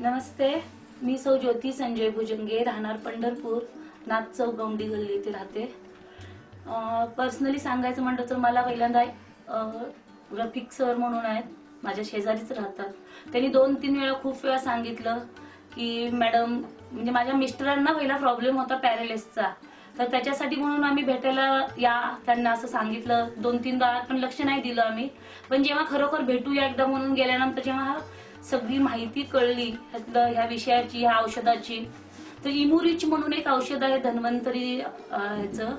नमस्ते मी सौ ज्योती संजय भुजंगे राहणार पंढरपूर नाथ चौक गौंडी गल्ली येथे राहते. पर्सनली सांगायचं म्हटलं तर मला पहिल्यांदा रफिक सर म्हणून आहेत माझ्या शेजारीच राहतात. त्यांनी दोन तीन वेळा खूप वेळा सांगितलं की मॅडम म्हणजे माझ्या मिस्टरांना पहिला प्रॉब्लेम होता पॅरेलिसचा तर त्याच्यासाठी म्हणून आम्ही भेटायला या त्यांना असं सांगितलं. दोन तीनदा पण लक्ष नाही दिलं आम्ही. पण जेव्हा खरोखर भेटूया एकदा म्हणून गेल्यानंतर जेव्हा सगळी माहिती कळली ह्यातलं ह्या विषयाची ह्या औषधाची. तर इमुरिच म्हणून एक औषध आहे धन्वंतरी ह्याचं.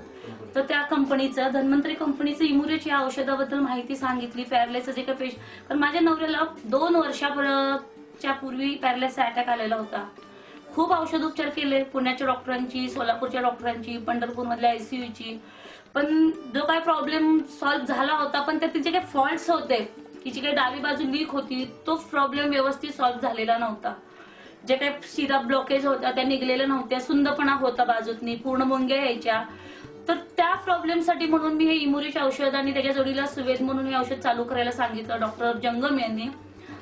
तर त्या कंपनीचं धन्वंतरी कंपनीचं इमुरिच या औषधाबद्दल माहिती सांगितली पॅरलेसचं जे काही पेश पण माझ्या नवऱ्याला दोन वर्षाच्या पूर्वी पॅरलेसचा अटॅक आलेला होता. खूप औषधोपचार केले पुण्याच्या डॉक्टरांची सोलापूरच्या डॉक्टरांची पंढरपूरमधल्या आयसीयूची पण जो काय प्रॉब्लेम सॉल्व्ह झाला होता पण त्यात जे काही फॉल्ट्स होते. की जी काही डावी बाजू लीक होती तो प्रॉब्लेम व्यवस्थित सॉल्व्ह झालेला नव्हता. जे काही सिरप ब्लॉकेज होत्या त्या निघलेल्या नव्हत्या सुंदपणा होता बाजूतनी पूर्ण मुंग्या यायच्या. तर त्या प्रॉब्लेमसाठी म्हणून मी हे इमुरिश औषध आणि त्याच्या जोडीला सुवेज म्हणून हे औषध चालू करायला सांगितलं डॉक्टर जंगम यांनी.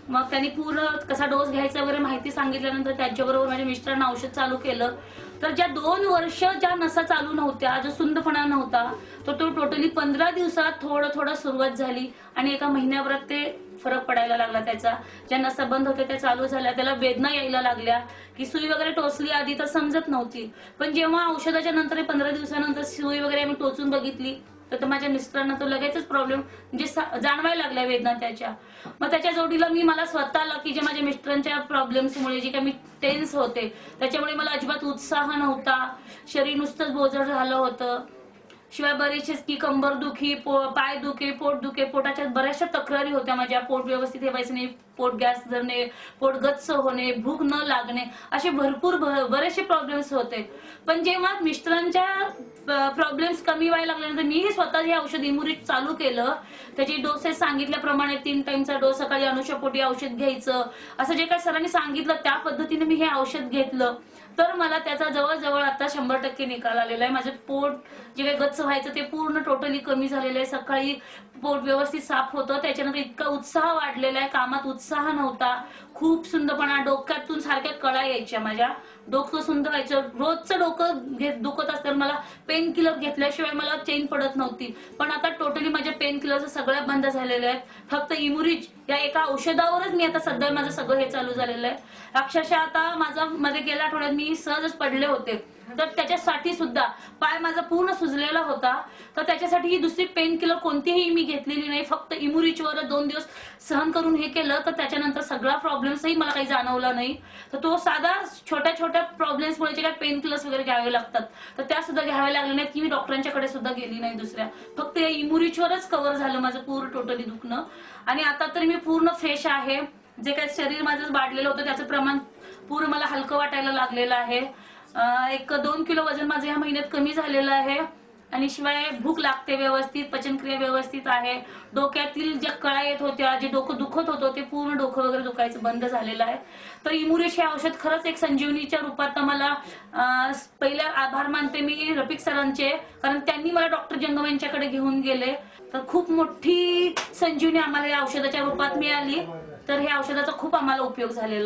मग त्यांनी पूर्ण कसा डोस घ्यायचा वगैरे माहिती सांगितल्यानंतर त्याच्याबरोबर माझ्या मिस्टरांना औषध चालू केलं. तर ज्या दोन वर्ष ज्या नसा चालू नव्हत्या जो सुंदपणा नव्हता तो तो टोटली पंधरा दिवसात थोडं थोडं सुरुवात झाली आणि एका महिन्याभरात ते फरक पडायला लागला त्याचा. ज्या नसा बंद होत्या त्या चालू झाल्या. त्याला वेदना यायला लागल्या की सुई वगैरे टोचली आधी तर समजत नव्हती. पण जेव्हा औषधाच्या नंतर पंधरा दिवसानंतर सुई वगैरे आम्ही टोचून बघितली तर माझ्या मिस्टरांना तो लगेचच प्रॉब्लेम म्हणजे जाणवायला लागल्या वेदना त्याच्या. मग त्याच्या जोडीला मी मला स्वतःला की जे माझ्या मिस्टरांच्या प्रॉब्लेम्समुळे जे काही मी टेन्स होते त्याच्यामुळे मला अजिबात उत्साह नव्हता. शरीर नुसतंच बोजड झालं होतं. शिवाय बरेचसे की कंबर दुखी पाय दुखे पोट दुखे पोटाच्या बऱ्याचशा तक्रारी होत्या माझ्या. पोट व्यवस्थित ठेवायचं नाही पोट गॅस धरणे पोट गच्च होणे भूक न लागणे असे भरपूर बरेचसे प्रॉब्लेम्स होते. पण जेव्हा मिस्टरांच्या प्रॉब्लेम्स कमी व्हायला लागल्यानंतर मीही स्वतः हे औषध इमुरिट चालू केलं. त्याची डोसेस सांगितल्याप्रमाणे तीन टाइमचा डोस सकाळी अनुषपोटी औषध घ्यायचं. असं जे काही सरांनी सांगितलं त्या पद्धतीने मी हे औषध घेतलं. तर मला त्याचा जवळजवळ आता शंभर टक्के निकाल आलेला आहे. माझं पोट जे काही गच्च व्हायचं ते पूर्ण टोटली कमी झालेलं आहे. सकाळी पोट व्यवस्थित साफ होतं. त्याच्यानंतर इतका उत्साह वाढलेला आहे. कामात उत्साह नव्हता. खूप सुंदरपणा. डोक्यातून सारख्या कळा यायच्या माझ्या. डोकं सुंदर व्हायचं. रोजचं डोकं घेत दुखत असताना मला पेन किलर घेतल्याशिवाय मला चेन पडत नव्हती. पण आता टोटली माझ्या पेन किलर सगळ्या बंद झालेल्या आहेत. फक्त इमुरिज या एका औषधावरच मी आता सध्या माझं सगळं हे चालू झालेलं आहे. अक्षरशः आता माझा मध्ये गेल्या आठवड्यात मी सहजच पडले होते. तर त्याच्यासाठी सुद्धा पाय माझा पूर्ण सुजलेला होता. तर त्याच्यासाठी ही दुसरी पेन किलर कोणतीही मी घेतलेली नाही. फक्त इमुरिचवर दोन दिवस सहन करून हे केलं. तर त्याच्यानंतर सगळा प्रॉब्लेम्सही मला काही जाणवला नाही. तर तो साधा छोट्या छोट्या प्रॉब्लेम्समुळे जे काही पेन किलर्स वगैरे घ्यावे लागतात तर त्या सुद्धा घ्याव्या लागल्या नाहीत की मी डॉक्टरांच्याकडे सुद्धा गेली नाही दुसऱ्या. फक्त या इमुरिचवरच कव्हर झालं माझं पूर्ण टोटली दुखणं. आणि आता तरी मी पूर्ण फ्रेश आहे. जे काही शरीर माझं वाढलेलं होतं त्याचं प्रमाण पूर्ण मला हलकं वाटायला लागलेलं आहे. एक दोन किलो वजन माझं या महिन्यात कमी झालेलं आहे. आणि शिवाय भूक लागते व्यवस्थित पचनक्रिया व्यवस्थित आहे. डोक्यातील ज्या कळा येत होत्या जे डोकं दुखत होतं ते पूर्ण डोकं वगैरे दुखायचं बंद झालेलं आहे. तर इमुरेश हे औषध खरंच एक संजीवनीच्या रूपात मला अं, पहिल्या आभार मानते मी रफिक सरांचे कारण त्यांनी मला डॉक्टर जंगम यांच्याकडे घेऊन गेले. तर खूप मोठी संजीवनी आम्हाला या औषधाच्या रूपात मिळाली. तर हे औषधाचा खूप आम्हाला उपयोग झालेला आहे.